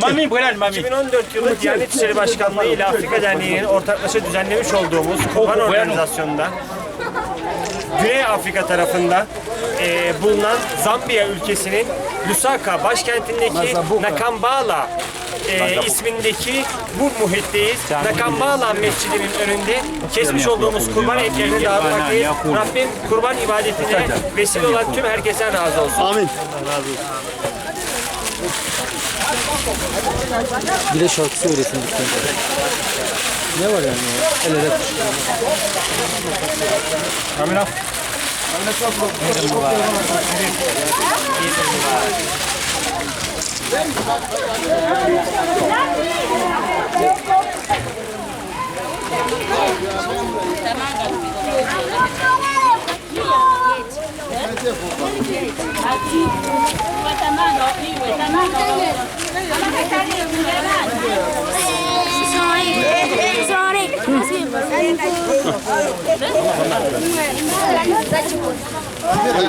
Mami bırak mami. 2014 yılı Diyanet İşleri Başkanlığı ile Afrika Derneği'nin ortaklaşa düzenlemiş olduğumuz kurban organizasyonunda Güney Afrika tarafında e, bulunan Zambiya ülkesinin Lusaka başkentindeki Nakambala e, ismindeki bu muhitteyiz. Nakambala mescidinin önünde kesmiş olduğumuz kurban etlerini dağıtmaktayız. Rabbim kurban ibadetine vesile olan tüm herkesten razı olsun. Amin. Bir de şarkı söylesin lütfen. Ne var yani ya? El ele. Kamera. Sorry. Sorry.